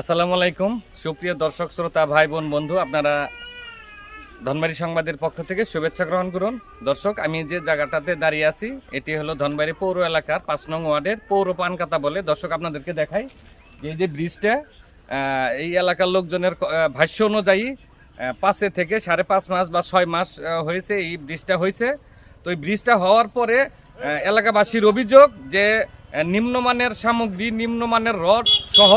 আসসালামু আলাইকুম। সুপ্রিয় দর্শক, শ্রোতা ভাই বোন বন্ধু, আপনারা ধনবাড়ি সংবাদের পক্ষ থেকে শুভেচ্ছা গ্রহণ করুন। দর্শক, আমি যে জায়গাটাতে দাঁড়িয়ে আছি, এটি হলো ধনবাড়ি পৌর এলাকার পাঁচ নং ওয়ার্ডের পৌর পানকাতা বলে দর্শক আপনাদেরকে দেখাই। এই যে ব্রিজটা এই এলাকার লোকজনের ভাষ্য অনুযায়ী পাঁচে থেকে সাড়ে পাঁচ মাস বা ছয় মাস হয়েছে এই ব্রিজটা হয়েছে। তো এই ব্রিজটা হওয়ার পরে এলাকাবাসীর অভিযোগ যে নিম্নমানের সামগ্রী, নিম্নমানের রড সহ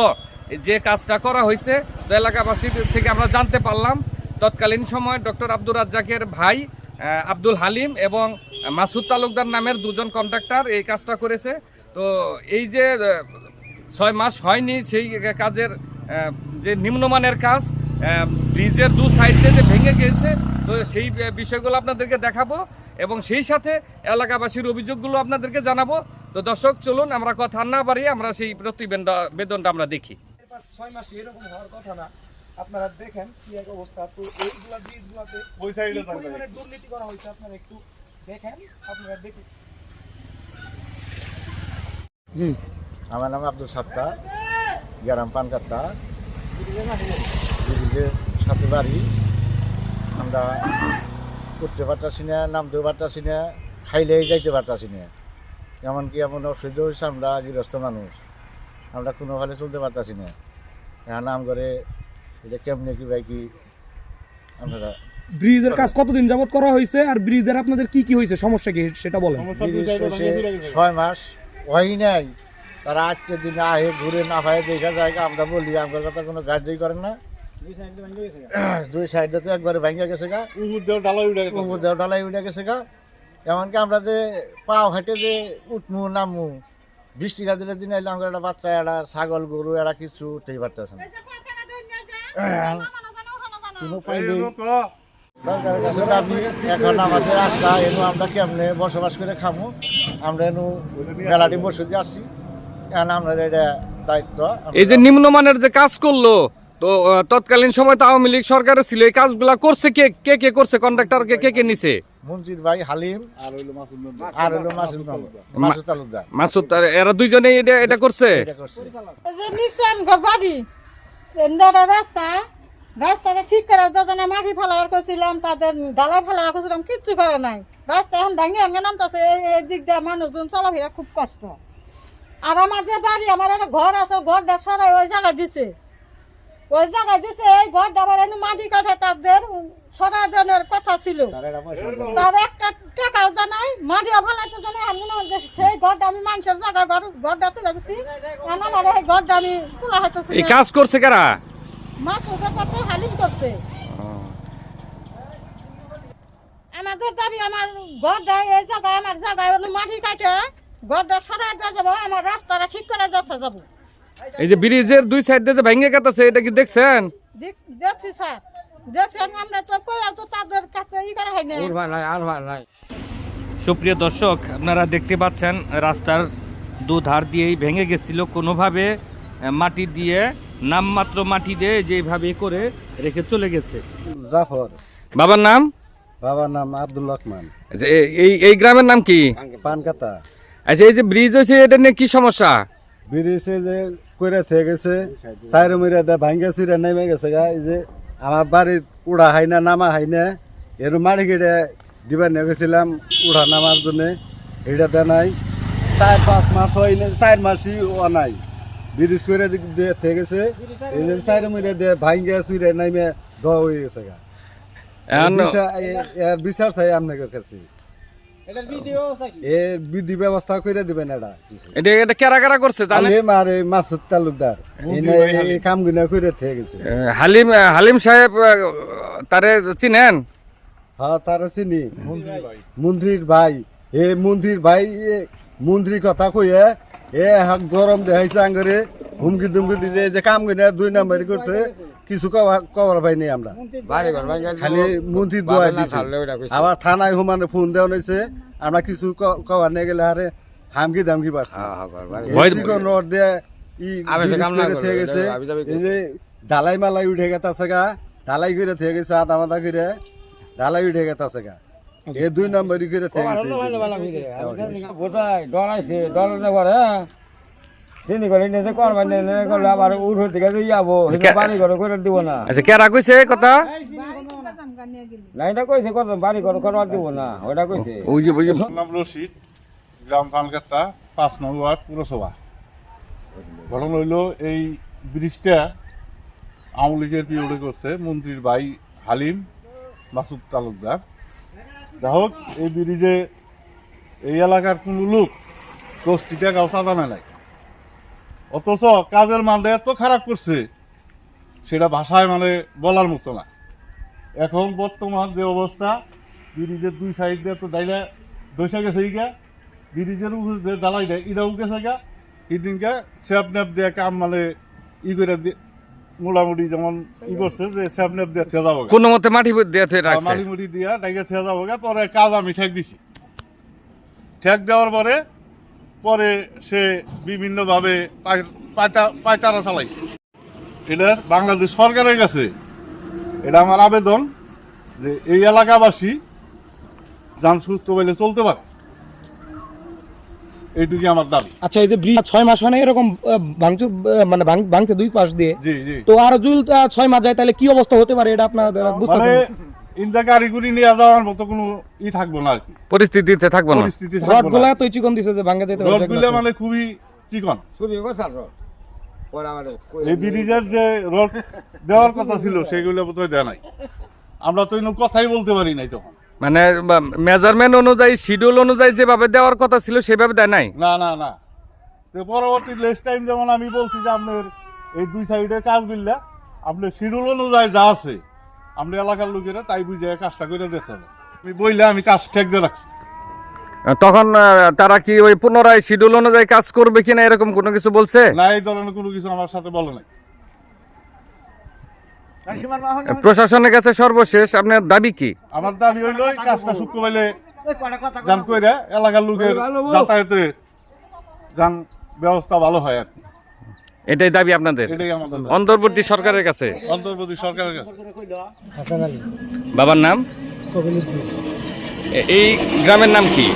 যে কাজটা করা হয়েছে, তো এলাকাবাসীর থেকে আমরা জানতে পারলাম। তৎকালীন সময় ডক্টর আব্দুর রাজ্জাকের ভাই আব্দুল হালিম এবং মাসুদ তালুকদার নামের দুজন কন্ট্রাক্টর এই কাজটা করেছে। তো এই যে ছয় মাস হয়নি সেই কাজের যে নিম্নমানের কাজ ব্রিজের দু সাইডে যে ভেঙে গিয়েছে, তো সেই বিষয়গুলো আপনাদেরকে দেখাবো এবং সেই সাথে এলাকাবাসীর অভিযোগগুলো আপনাদেরকে জানাব। তো দর্শক, চলুন আমরা কথা না বাড়িয়ে আমরা সেই প্রতিবেদনটা আমরা দেখি। ছয় মাস এরকম হওয়ার কথা না। আপনারা দেখেন কি এক অবস্থা। তো এইগুলা বীজগুলাতে ওই সাইডে পরিমাণে দুর্নীতি করা হয়েছে আপনারা একটু দেখেন আপনারা দেখুন আমার নাম আব্দুল সাত্তা গ্রাম পানকাত্তা। সাথে বাড়ি। আমরা উঠতে পারতাছি না নামতে পারতাছি না খাইলেই যাইতে পারতাছি না। এমনকি এমন অসুবিধা হয়েছে আমরা গৃহস্থ মানুষ। আমরা কোনোভাবে চলতে পারতাছি না। নাম করে এটা কেমনে কি ভাই কি আপনারা ব্রিজের কাজ কতদিন যাবত করা হয়েছে আর ব্রিজের আপনাদের কি কি হয়েছে? সমস্যা কি? সেটা বলেন। ছয় মাস হয় নাই। তারা আজকের দিনে আহে ঘুরে না পায়ে দেখা যায় আমরা বলি আমার কথা কোনো কাজই করেন না। দুই সাইডে তো একবারে ভেঙে গেছে গা। উহুর দেও ডালা উঠে গেছে। কুকুর দেও ডালাই উঠে গেছে গা। এমনকি আমরা যে পাও হেঁটে যে উঠমু নামু বৃষ্টি দিনের দিন এলে আমার একটা বাচ্চা এরা ছাগল, গরু এরা কিছু, উঠতেই পারতেছে না। বসবাস করে আমরা বসে এটা দায়িত্ব এই যে নিম্নমানের যে কাজ করল, তো তৎকালীন সময় তো আওয়ামী লীগ সরকারে ছিল। এই কাজগুলা করছে কে? কে কে করছে? কন্ট্রাক্টর কে কে নিছে? মঞ্জির ভাই হালিম। আর হইল মাসুদ আর হলো মাসুদ মাসুদ তালুকদার। মাসুদ এরা দুইজনেই এটা এটা করছে? এটা করছে। যে বাড়ি ট্রেন্ডারের রাস্তা। রাস্তাটা ঠিক করে দাদা মাটি ফেলার করছিলাম তাদের ডালাই ফেলার করছিলাম কিচ্ছু করে নাই। রাস্তা এখন ভাঙে ভাঙে নামতেছে এই- দিক দিয়ে মানুষজন চলাফেরা খুব কষ্ট। আর আমার যে বাড়ি আমার একটা ঘর আছে ঘরটা সরাই ওই জায়গায় দিছে। ওই জায়গায় দিছে এই ঘরটা আবার এনে মাটি কাটে তাদের দেওয়ার কথা ছিল। তার একটা টাকাও জানাই মাটিও ফেলাইতে জানাই আমি মনে হয় সেই ঘরটা আমি মানুষের জায়গা ঘর ঘরটা তুলে দিচ্ছি আমার এই ঘরটা আমি তোলা হইতেছি এই কাজ করছে কারা? মাছ ব্যাপারটা হালিম করছে। আমাদের দাবি আমার ঘরটা এই জায়গায় আমার জায়গায় মাটি কাটে। ঘরটা সরাই দিয়ে যাব আমার রাস্তাটা ঠিক করে যেতে যাব। এই যে ব্রিজের দুই সাইড দিয়ে যে ভেঙে গেছে এটা কি দেখছেন? দেখ- দেখছি স্যার। দেখছেন আমরা তো কই তো তাদের কাছে ই করা হয় না সুপ্রিয় দর্শক আপনারা দেখতে পাচ্ছেন রাস্তার দুধার দিয়েই ভেঙে গেছিল। কোনোভাবে মাটি দিয়ে নামমাত্র মাটি দিয়ে যেভাবে করে রেখে চলে গেছে। জাফর। বাবার নাম? বাবার নাম আব্দুল রহমান। আচ্ছা, এ- এই এই গ্রামের নাম কি? পানকাতা। আচ্ছা এই যে ব্রিজ হয়েছে এটা নিয়ে কি সমস্যা? ব্রিজে যে করে থেকে গেছে চাইরে মিরে দে ভাঙ্গে চিরে নেমে গেছে গা এই যে আমার বাড়ি উড়া হয় না নামা হয় না। এর মারি কেটে দিবার নেমেছিলাম উড়া নামার জন্যে। এটা দে নাই। চার পাঁচ মাস হয় না চার মাসই ও নাই। ব্রিজ করে দিয়ে গেছে। এই যে চার মিরে দিয়ে ভাঙ্গে শুয়ে নাইমে দ হয়ে গেছে গা। এর বিচার চাই আপনাদের কাছে। এর বিধি ব্যবস্থা করে দিবেন এটা এটা এটা কেরা কেরা করছে জানেন? আর মাসুদ তালুকদার। কাম গুনা করে থেকে গেছে। হালিম হালিম সাহেব তারে চিনেন? হ্যাঁ তারা চিনি। মন্ত্রীর ভাই। এ মন্ত্রীর ভাই মন্ত্রীর কথা কইয়ে এ হাক গরম দেখাইছে আঙ্গরে। হুমকি দুমকি দিছে যে কাম গুনা দুই নম্বর করছে। কিছু কভার কভার পাইনি আমরা। খালি মন্ত্রী দোয়া দিছে। আবার থানায় হুমানে ফোন দেওয়া হয়েছে আমরা কিছু কভার নিয়ে গেলে আরে হামকি দামকি পারছি ভয়- রড দিয়ে ই থেকে গেছে। এই যে ঢালাই মালাই উঠে গেছে গা। ঢালাই করে থেকে গেছে আদা মাদা করে। ঢালাই উঠে গেছে গা। এ দুই নম্বরই করে থেকে গেছে ডরাইছে পরে চিনি করে নিয়ে কোন মানে করলে আবার উঠে থেকে যাব বাড়ি ঘর করে দিব না। আচ্ছা কেরা কইছে কথা? না এটা কইছে কত বাড়ি ঘর করবার দিব না? ওটা কইছে ওই যে যে নাম রশিদ গ্রাম ফানকাত্তা পাঁচ নং ওয়ার্ড পুরসভা ঘটনা হইল এই ব্রিজটা আওয়ামী লীগের পিরিয়ডে করছে মন্ত্রীর ভাই হালিম মাসুদ তালুকদার যা হোক এই ব্রিজে এই এলাকার কোনো লোক দশটি টাকাও চাঁদা নাই অথচ কাজের মানটা এত খারাপ করছে সেটা ভাষায় মানে বলার মতো না। এখন বর্তমান যে অবস্থা ব্রিজের দুই সাইড দিয়ে তো ডাইলে দইসা গেছে ইগা ব্রিজের উপরে যে জ্বালাই দেয় এটাও গেছে গা। এদিনকে স্যাপ ন্যাপ দিয়ে কাম মানে ই করে মোটামুটি যেমন ই করছে যে স্যাপ ন্যাপ দিয়ে থেয়ে যাব কোনো মতে মাটি দিয়ে থুয়ে রাখছে? মাটি মুটি দিয়া ডাইকে থেয়ে যাব পরে কাজ আমি ঠেক দিছি। ঠেক দেওয়ার পরে পরে সে বিভিন্নভাবে পায়তারা চালাইছে। এটার বাংলাদেশ সরকারের কাছে এটা আমার আবেদন যে এই এলাকাবাসী যান সুস্থ বলে চলতে পারে। এইটুকুই আমার দাবি। আচ্ছা এই যে ব্রিজ ছয় মাস হয় না এরকম ভাঙচুর মানে ভাঙ- ভাঙছে দুই পাশ দিয়ে। তো আর জুল ছয় মাস যায় তাহলে কি অবস্থা হতে পারে এটা আপনার বুঝতে মানে ইন্দা কারিগরি নিয়ে যাওয়ার মতো কোনো ই থাকব না আর কি। পরিস্থিতিতে থাকব না। পরিস্থিতি রড থাকবগুলা তো চিকন দিছে যে ভাঙা যেতে পারে রডগুলো মানে খুবই চিকন। চুরি করছে আর পরে আমার এই ব্রিজের যে রড দেওয়ার কথা ছিল সেগুলো বোধহয় দেয় নাই। আমরা তো ইনো কথাই বলতে পারি নাই তখন। মানে মেজারমেন্ট অনুযায়ী শিডিউল অনুযায়ী যেভাবে দেওয়ার কথা ছিল সেভাবে দেয় নাই? না না না। তো পরবর্তী নেক্সট টাইম যেমন আমি বলছি যে আপনার এই দুই সাইডে কাজ বিল্লা আপনার শিডিউল অনুযায়ী যা আছে আমরা এলাকার লোকেরা তাই বুঝে কাজটা করে দিতে হবে। আমি বইলে আমি কাজ ঠেক দিয়ে রাখছি। তখন তারা কি ওই পুনরায় শিডিউল অনুযায়ী কাজ করবে কিনা এরকম কোনো কিছু বলছে? না এই ধরনের কোনো কিছু আমার সাথে বলে নাই। প্রশাসনের কাছে সর্বশেষ আপনার দাবি কি? আমার দাবি হইল এই কাজটা শুক্র পাইলে যান কইরা এলাকার লোকের যাতায়াতে যান ব্যবস্থা ভালো হয় আর কি। এটাই দাবি আপনাদের? এটাই আমাদের দাবি। অন্তর্বর্তী সরকারের কাছে? অন্তর্বর্তী সরকারের কাছে। বাবার নাম? এই গ্রামের নাম কি?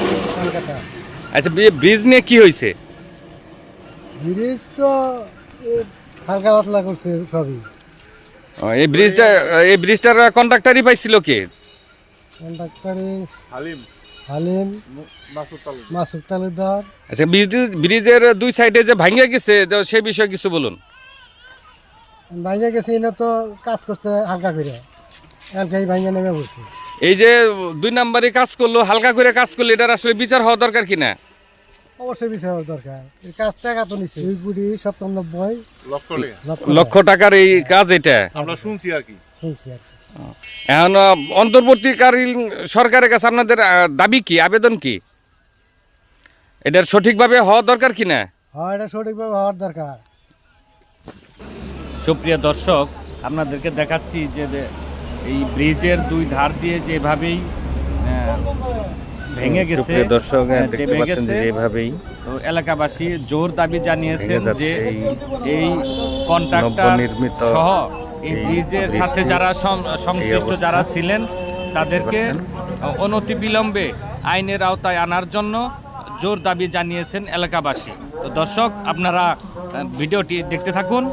আচ্ছা ব্রিজ নিয়ে কি হয়েছে ব্রিজ তো হালকা পাতলা করছে সবই। এই ব্রিজটা এই ব্রিজটার কন্ট্রাক্টারই পাইছিল কে? কন্ট্রাক্টারে হালিম। হালিম মাসুদ তালুক মাসুদ তালুকদার। আচ্ছা ব্রিজ ব্রিজের দুই সাইডে যে ভাঙিয়ে গেছে তো সেই বিষয়ে কিছু বলুন। ভাইয়া গেছে না তো কাজ করতে হালকা করে। এলকাই ভাইয়া নেমে বসছে এই যে দুই নাম্বারে কাজ করল হালকা করে কাজ করল এটার আসলে বিচার হওয়া দরকার কিনা অবশ্যই বিষয় হওয়া দরকার। এই কাজ টাকা তো নিচ্ছে দুই কোটি সপ্তানব্বই লক্ষ লক্ষ লক্ষ টাকার এই কাজ এটা? আমরা শুনছি আর কি। শুনছি আর কি। এখন অন্তর্বর্তীকালীন সরকারের কাছে আপনাদের দাবি কি আবেদন কি? এটার সঠিকভাবে হওয়া দরকার কিনা হ্যাঁ এটা সঠিকভাবে হওয়ার দরকার। সুপ্রিয় দর্শক আপনাদেরকে দেখাচ্ছি যে এই ব্রিজের দুই ধার দিয়ে যেভাবেই ভেঙে গেছে দর্শক দেখতে পাচ্ছেন যে গেছে। এভাবেই তো এলাকাবাসী জোর দাবি জানিয়েছেন যে এই এই কন্ট্রাক্টর সহ এই ব্রিজের সাথে যারা সংশ্লিষ্ট যারা ছিলেন তাদেরকে অনতিবিলম্বে অনতি বিলম্বে আইনের আওতায় আনার জন্য জোর দাবি জানিয়েছেন এলাকাবাসী। তো দর্শক আপনারা ভিডিওটি দেখতে থাকুন।